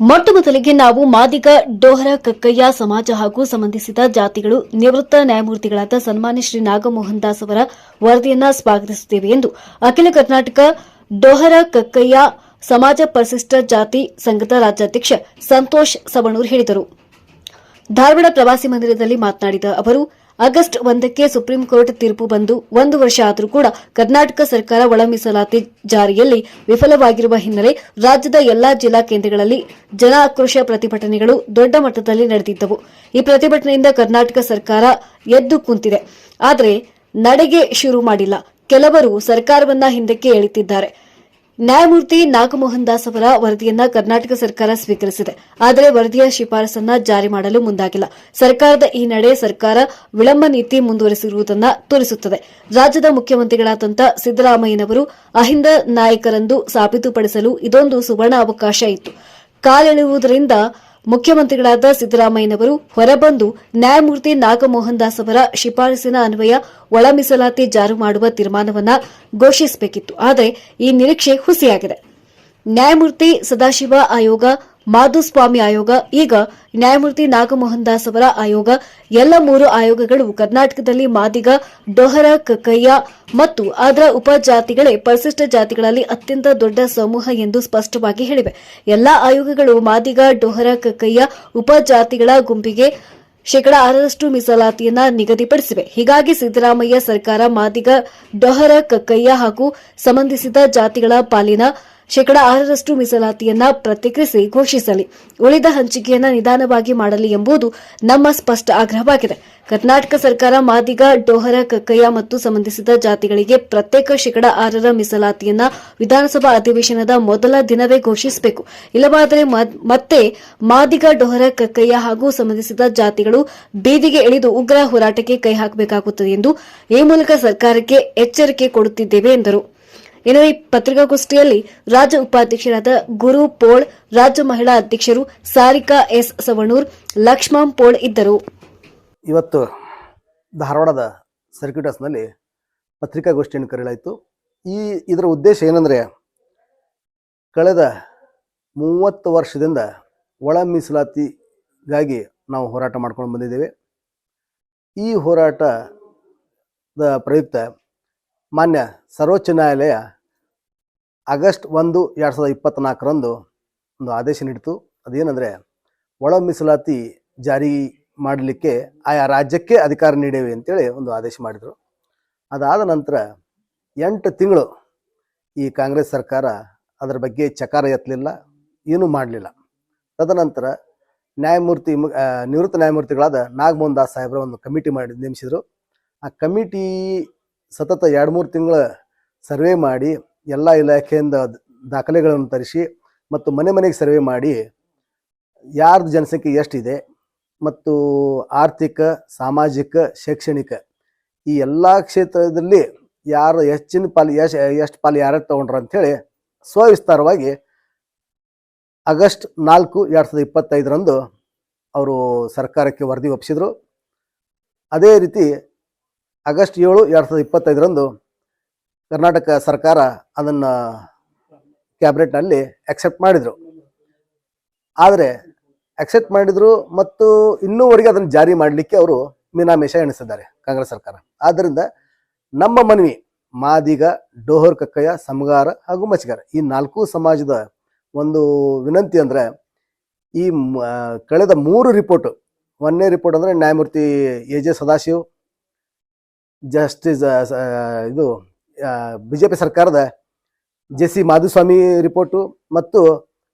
ಮೊಟ್ಟ ಮೊದಲಿಗೆ ನಾವು ಮಾದಿಗ, ಡೋಹರ, ಕಕ್ಕಯ್ಯ, ಸಮಾಜ ಹಾಗೂ ಸಂಬಂಧಿಸಿದ ಜಾತಿಗಳು ನಿವೃತ್ತ ನ್ಯಾಯಮೂರ್ತಿಗಳಾದ ಸನ್ಮಾನ್ಯ ಶ್ರೀ ನಾಗಮೋಹನ್ ದಾಸ್ ಅವರ ವರದಿಯನ್ನು ಸ್ವಾಗತಿಸುತ್ತೇವೆ ಎಂದು ಅಖಿಲ ಕರ್ನಾಟಕ ಡೋಹರ, ಕಕ್ಕಯ್ಯ, ಸಮಾಜ ಪರಿಶಿಷ್ಟ ಜಾತಿ ಸಂಘದ ರಾಜ್ಯಾಧ್ಯಕ್ಷ ಸಂತೋಷ್ ಸವಣೂರ್ ಹೇಳಿದರು. ಧಾರವಾಡ ಪ್ರವಾಸಿ ಮಂದಿರದಲ್ಲಿ ಮಾತನಾಡಿದ ಅವರು, ಆಗಸ್ಟ್ ಒಂದಕ್ಕೆ ಸುಪ್ರೀಂ ಕೋರ್ಟ್ ತೀರ್ಪು ಬಂದು ಒಂದು ವರ್ಷ ಆದರೂ ಕೂಡ ಕರ್ನಾಟಕ ಸರ್ಕಾರ ಒಳ ಮೀಸಲಾತಿ ಜಾರಿಯಲ್ಲಿ ವಿಫಲವಾಗಿರುವ ಹಿನ್ನೆಲೆ ರಾಜ್ಯದ ಎಲ್ಲಾ ಜಿಲ್ಲಾ ಕೇಂದ್ರಗಳಲ್ಲಿ ಜನ ಆಕ್ರೋಶ ಪ್ರತಿಭಟನೆಗಳು ದೊಡ್ಡ ಮಟ್ಟದಲ್ಲಿ ನಡೆದಿದ್ದವು. ಈ ಪ್ರತಿಭಟನೆಯಿಂದ ಕರ್ನಾಟಕ ಸರ್ಕಾರ ಎದ್ದು ಕುಂತಿದೆ. ಆದರೆ, ನಡೆಗೆ ಶುರು ಮಾಡಿಲ್ಲ. ಕೆಲವರು ಸರ್ಕಾರವನ್ನ ಹಿಂದಕ್ಕೆ ಎಳಿತಿದ್ದಾರೆ. ನ್ಯಾಯಮೂರ್ತಿ ನಾಗಮೋಹನ್ ದಾಸ್ ಅವರ ವರದಿಯನ್ನ ಕರ್ನಾಟಕ ಸರ್ಕಾರ ಸ್ವೀಕರಿಸಿದೆ. ಆದರೆ ವರದಿಯ ಶಿಫಾರಸನ್ನ ಜಾರಿ ಮಾಡಲು ಮುಂದಾಗಿಲ್ಲ. ಸರ್ಕಾರದ ಈ ನಡೆ ಸರ್ಕಾರ ವಿಳಂಬ ನೀತಿ ಮುಂದುವರೆಸಿರುವುದನ್ನು ತೋರಿಸುತ್ತದೆ. ರಾಜ್ಯದ ಮುಖ್ಯಮಂತ್ರಿಗಳಾದಂಥ ಸಿದ್ದರಾಮಯ್ಯನವರು ಅಹಿಂದ ನಾಯಕರೆಂದು ಸಾಬೀತುಪಡಿಸಲು ಇದೊಂದು ಸುವರ್ಣ ಅವಕಾಶ ಇತ್ತು. ಕಾಲೆಳೆಯುವುದರಿಂದ ಮುಖ್ಯಮಂತ್ರಿಗಳಾದ ಸಿದ್ದರಾಮಯ್ಯನವರು ಹೊರಬಂದು ನ್ಯಾಯಮೂರ್ತಿ ನಾಗಮೋಹನ್ ದಾಸ್ ಅವರ ಶಿಫಾರಸಿನ ಅನ್ವಯ ಒಳ ಮೀಸಲಾತಿ ಜಾರಿ ಮಾಡುವ ತೀರ್ಮಾನವನ್ನ ಘೋಷಿಸಬೇಕಿತ್ತು. ಆದರೆ ಈ ನಿರೀಕ್ಷೆ ಹುಸಿಯಾಗಿದೆ. ನ್ಯಾಯಮೂರ್ತಿ ಸದಾಶಿವ ಆಯೋಗ ಮಾಧುಸ್ವಾಮಿ ಆಯೋಗ, ಈಗ ನ್ಯಾಯಮೂರ್ತಿ ನಾಗಮೋಹನ್ ದಾಸ್ ಅವರ ಆಯೋಗ, ಎಲ್ಲ ಮೂರು ಆಯೋಗಗಳು ಕರ್ನಾಟಕದಲ್ಲಿ ಮಾದಿಗ, ಡೊಹರ, ಕಕ್ಕಯ್ಯ ಮತ್ತು ಅದರ ಉಪಜಾತಿಗಳೇ ಪರಿಶಿಷ್ಟ ಜಾತಿಗಳಲ್ಲಿ ಅತ್ಯಂತ ದೊಡ್ಡ ಸಮೂಹ ಎಂದು ಸ್ಪಷ್ಟವಾಗಿ ಹೇಳಿವೆ. ಎಲ್ಲಾ ಆಯೋಗಗಳು ಮಾದಿಗ, ಡೊಹರ, ಕಕ್ಕಯ್ಯ ಉಪಜಾತಿಗಳ ಗುಂಪಿಗೆ ಶೇಕಡಾ ಆರರಷ್ಟು ಮೀಸಲಾತಿಯನ್ನು ನಿಗದಿಪಡಿಸಿವೆ. ಹೀಗಾಗಿ ಸಿದ್ದರಾಮಯ್ಯ ಸರ್ಕಾರ ಮಾದಿಗ, ಡೊಹರ, ಕಕ್ಕಯ್ಯ ಹಾಗೂ ಸಂಬಂಧಿಸಿದ ಜಾತಿಗಳ ಪಾಲಿನ ಶೇಕಡಾ ಆರರಷ್ಟು ಮೀಸಲಾತಿಯನ್ನ ಪ್ರತಿಕ್ರಿಯಿಸಿ ಘೋಷಿಸಲಿ. ಉಳಿದ ಹಂಚಿಕೆಯನ್ನ ನಿಧಾನವಾಗಿ ಮಾಡಲಿ ಎಂಬುದು ನಮ್ಮ ಸ್ಪಷ್ಟ ಆಗ್ರಹವಾಗಿದೆ. ಕರ್ನಾಟಕ ಸರ್ಕಾರ ಮಾದಿಗ, ಡೋಹರ, ಕಕ್ಕಯ್ಯ ಮತ್ತು ಸಂಬಂಧಿಸಿದ ಜಾತಿಗಳಿಗೆ ಪ್ರತ್ಯೇಕ ಶೇಕಡಾ ಆರರ ಮೀಸಲಾತಿಯನ್ನ ವಿಧಾನಸಭಾ ಅಧಿವೇಶನದ ಮೊದಲ ದಿನವೇ ಘೋಷಿಸಬೇಕು. ಇಲ್ಲವಾದರೆ ಮತ್ತೆ ಮಾದಿಗ, ಡೋಹರ, ಕಕ್ಕಯ್ಯ ಹಾಗೂ ಸಂಬಂಧಿಸಿದ ಜಾತಿಗಳು ಬೀದಿಗೆ ಇಳಿದು ಉಗ್ರ ಹೋರಾಟಕ್ಕೆ ಕೈ ಹಾಕಬೇಕಾಗುತ್ತದೆ ಎಂದು ಈ ಮೂಲಕ ಸರ್ಕಾರಕ್ಕೆ ಎಚ್ಚರಿಕೆ ಕೊಡುತ್ತಿದ್ದೇವೆ ಎಂದರು. ಇನ್ನು ಈ ಪತ್ರಿಕಾಗೋಷ್ಠಿಯಲ್ಲಿ ರಾಜ್ಯ ಉಪಾಧ್ಯಕ್ಷರಾದ ಗುರು ಪೋಳ್, ರಾಜ್ಯ ಮಹಿಳಾ ಅಧ್ಯಕ್ಷರು ಸಾರಿಕಾ ಎಸ್ ಸವಣೂರ್, ಲಕ್ಷ್ಮಣ್ ಪೋಳ್ ಇದ್ದರು. ಇವತ್ತು ಧಾರವಾಡದ ಸರ್ಕ್ಯೂಟ್ ಹೌಸ್ನಲ್ಲಿ ಪತ್ರಿಕಾಗೋಷ್ಠಿಯನ್ನು ಕರೆಯಲಾಯಿತು. ಈ ಇದರ ಉದ್ದೇಶ ಏನಂದರೆ ಕಳೆದ ಮೂವತ್ತು ವರ್ಷದಿಂದ ಒಳ ಮೀಸಲಾತಿಗಾಗಿ ನಾವು ಹೋರಾಟ ಮಾಡ್ಕೊಂಡು ಬಂದಿದ್ದೇವೆ. ಈ ಹೋರಾಟದ ಪ್ರಯುಕ್ತ ಮಾನ್ಯ ಸರ್ವೋಚ್ಚ ನ್ಯಾಯಾಲಯ ಆಗಸ್ಟ್ ಒಂದು ಎರಡು ಸಾವಿರದ ಇಪ್ಪತ್ತ್ನಾಲ್ಕರಂದು ಒಂದು ಆದೇಶ ನೀಡಿತು. ಅದೇನೆಂದರೆ, ಒಳ ಮೀಸಲಾತಿ ಜಾರಿ ಮಾಡಲಿಕ್ಕೆ ಆಯಾ ರಾಜ್ಯಕ್ಕೆ ಅಧಿಕಾರ ನೀಡೇವೆ ಅಂತೇಳಿ ಒಂದು ಆದೇಶ ಮಾಡಿದರು. ಅದಾದ ನಂತರ ಎಂಟು ತಿಂಗಳು ಈ ಕಾಂಗ್ರೆಸ್ ಸರ್ಕಾರ ಅದರ ಬಗ್ಗೆ ಚಕಾರ ಎತ್ತಲಿಲ್ಲ, ಏನೂ ಮಾಡಲಿಲ್ಲ. ತದನಂತರ ನ್ಯಾಯಮೂರ್ತಿ ನಿವೃತ್ತ ನ್ಯಾಯಮೂರ್ತಿಗಳಾದ ನಾಗಮೋಹನ್ ದಾಸ್ ಸಾಹೇಬರ ಒಂದು ಕಮಿಟಿ ಮಾಡಿ, ನೇಮಿಸಿದರು. ಆ ಕಮಿಟಿ ಸತತ ಎರಡು ಮೂರು ತಿಂಗಳ ಸರ್ವೆ ಮಾಡಿ ಎಲ್ಲ ಇಲಾಖೆಯಿಂದ ದಾಖಲೆಗಳನ್ನು ತರಿಸಿ ಮತ್ತು ಮನೆ ಮನೆಗೆ ಸರ್ವೆ ಮಾಡಿ ಯಾರ್ದು ಜನಸಂಖ್ಯೆ ಎಷ್ಟಿದೆ ಮತ್ತು ಆರ್ಥಿಕ, ಸಾಮಾಜಿಕ, ಶೈಕ್ಷಣಿಕ ಈ ಎಲ್ಲ ಕ್ಷೇತ್ರದಲ್ಲಿ ಯಾರು ಹೆಚ್ಚಿನ ಪಾಲು ಎಷ್ಟು ಎಷ್ಟು ಪಾಲು ಯಾರ್ಯಾರು ತಗೊಂಡ್ರು ಅಂಥೇಳಿ ಸ್ವವಿಸ್ತಾರವಾಗಿ ಆಗಸ್ಟ್ ನಾಲ್ಕು ಎರಡು ಸಾವಿರದ ಇಪ್ಪತ್ತೈದರಂದು ಅವರು ಸರ್ಕಾರಕ್ಕೆ ವರದಿ ಒಪ್ಪಿಸಿದರು ಅದೇ ರೀತಿ ಆಗಸ್ಟ್ ಏಳು ಎರಡು ಸಾವಿರದ ಇಪ್ಪತ್ತೈದರಂದು ಕರ್ನಾಟಕ ಸರ್ಕಾರ ಅದನ್ನು ಕ್ಯಾಬಿನೆಟ್ನಲ್ಲಿ ಅಕ್ಸೆಪ್ಟ್ ಮಾಡಿದರು. ಆದರೆ ಅಕ್ಸೆಪ್ಟ್ ಮಾಡಿದರು ಮತ್ತು ಇನ್ನೂವರೆಗೆ ಅದನ್ನು ಜಾರಿ ಮಾಡಲಿಕ್ಕೆ ಅವರು ಮೀನಾಮೇಷ ಎಣಿಸಿದ್ದಾರೆ ಕಾಂಗ್ರೆಸ್ ಸರ್ಕಾರ. ಆದ್ದರಿಂದ ನಮ್ಮ ಮನವಿ, ಮಾದಿಗ, ಡೋಹರ್ ಕಕ್ಕಯ್ಯ, ಸಮಗಾರ ಹಾಗೂ ಮಚ್ಗಾರ ಈ ನಾಲ್ಕು ಸಮಾಜದ ಒಂದು ವಿನಂತಿ ಅಂದರೆ ಈ ಕಳೆದ ಮೂರು ರಿಪೋರ್ಟು, ಒಂದನೇ ರಿಪೋರ್ಟ್ ಅಂದರೆ ನ್ಯಾಯಮೂರ್ತಿ ಎ ಜೆ ಸದಾಶಿವ್, ಜಸ್ಟಿಸ್ ಇದು ಬಿ ಜೆ ಪಿ ಸರ್ಕಾರದ ಜೆ ಸಿ ಮಾಧುಸ್ವಾಮಿ ರಿಪೋರ್ಟು ಮತ್ತು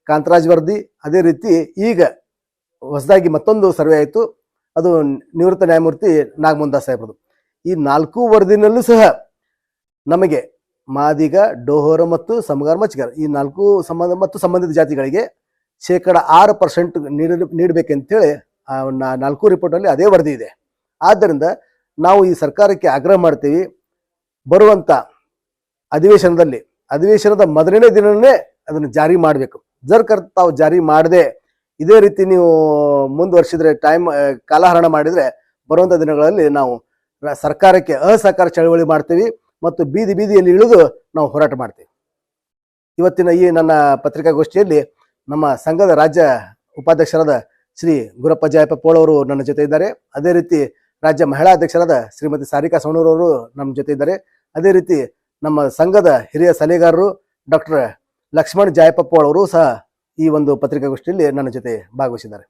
ಕಾಂತರಾಜ್ ವರದಿ, ಅದೇ ರೀತಿ ಈಗ ಹೊಸದಾಗಿ ಮತ್ತೊಂದು ಸರ್ವೆ ಆಯಿತು. ಅದು ನಿವೃತ್ತ ನ್ಯಾಯಮೂರ್ತಿ ನಾಗಮೋಹನ್ ಸಾಹೇಬ್ರದು. ಈ ನಾಲ್ಕು ವರದಿನಲ್ಲೂ ಸಹ ನಮಗೆ ಮಾದಿಗ, ಡೋಹೋರ ಮತ್ತು ಸಮಗಾರ ಮಚ್ಚಿಗಾರ ಈ ನಾಲ್ಕು ಸಂಬಂಧ ಮತ್ತು ಸಂಬಂಧಿತ ಜಾತಿಗಳಿಗೆ ಶೇಕಡ ಆರು ಪರ್ಸೆಂಟ್ ನೀಡ, ನೀಡಬೇಕಂತೇಳಿ ನಾಲ್ಕು ರಿಪೋರ್ಟಲ್ಲಿ ಅದೇ ವರದಿ ಇದೆ. ಆದ್ದರಿಂದ ನಾವು ಈ ಸರ್ಕಾರಕ್ಕೆ ಆಗ್ರಹ ಮಾಡ್ತೀವಿ. ಬರುವಂಥ ಅಧಿವೇಶನದಲ್ಲಿ, ಅಧಿವೇಶನದ ಮೊದಲನೇ ದಿನನೇ ಅದನ್ನು ಜಾರಿ ಮಾಡಬೇಕು. ಜರ್ಕರ್ ತಾವು ಜಾರಿ ಮಾಡದೆ ಇದೇ ರೀತಿ ನೀವು ಮುಂದುವರಿಸಿದ್ರೆ ಟೈಮ್ ಕಾಲಹರಣ ಮಾಡಿದರೆ ಬರುವಂಥ ದಿನಗಳಲ್ಲಿ ನಾವು ಸರ್ಕಾರಕ್ಕೆ ಅಸಹಕಾರ ಚಳವಳಿ ಮಾಡ್ತೀವಿ ಮತ್ತು ಬೀದಿ ಬೀದಿಯಲ್ಲಿ ಇಳಿದು ನಾವು ಹೋರಾಟ ಮಾಡ್ತೀವಿ. ಇವತ್ತಿನ ಈ ನನ್ನ ಪತ್ರಿಕಾಗೋಷ್ಠಿಯಲ್ಲಿ ನಮ್ಮ ಸಂಘದ ರಾಜ್ಯ ಉಪಾಧ್ಯಕ್ಷರಾದ ಶ್ರೀ ಗುರಪ್ಪ ಜಯಪ್ಪ ಪೋಳವರು ನನ್ನ ಜೊತೆ ಇದ್ದಾರೆ. ಅದೇ ರೀತಿ ರಾಜ್ಯ ಮಹಿಳಾ ಅಧ್ಯಕ್ಷರಾದ ಶ್ರೀಮತಿ ಸಾರಿಕಾ ಸೋಣೂರವರು ನಮ್ಮ ಜೊತೆ ಇದ್ದಾರೆ. ಅದೇ ರೀತಿ ನಮ್ಮ ಸಂಘದ ಹಿರಿಯ ಸಲಹೆಗಾರರು ಡಾಕ್ಟರ್ ಲಕ್ಷ್ಮಣ್ ಜಾಯಪ್ಪ ಅವರು ಸಹ ಈ ಒಂದು ಪತ್ರಿಕಾಗೋಷ್ಠಿಯಲ್ಲಿ ನನ್ನ ಜೊತೆ ಭಾಗವಹಿಸಿದ್ದಾರೆ.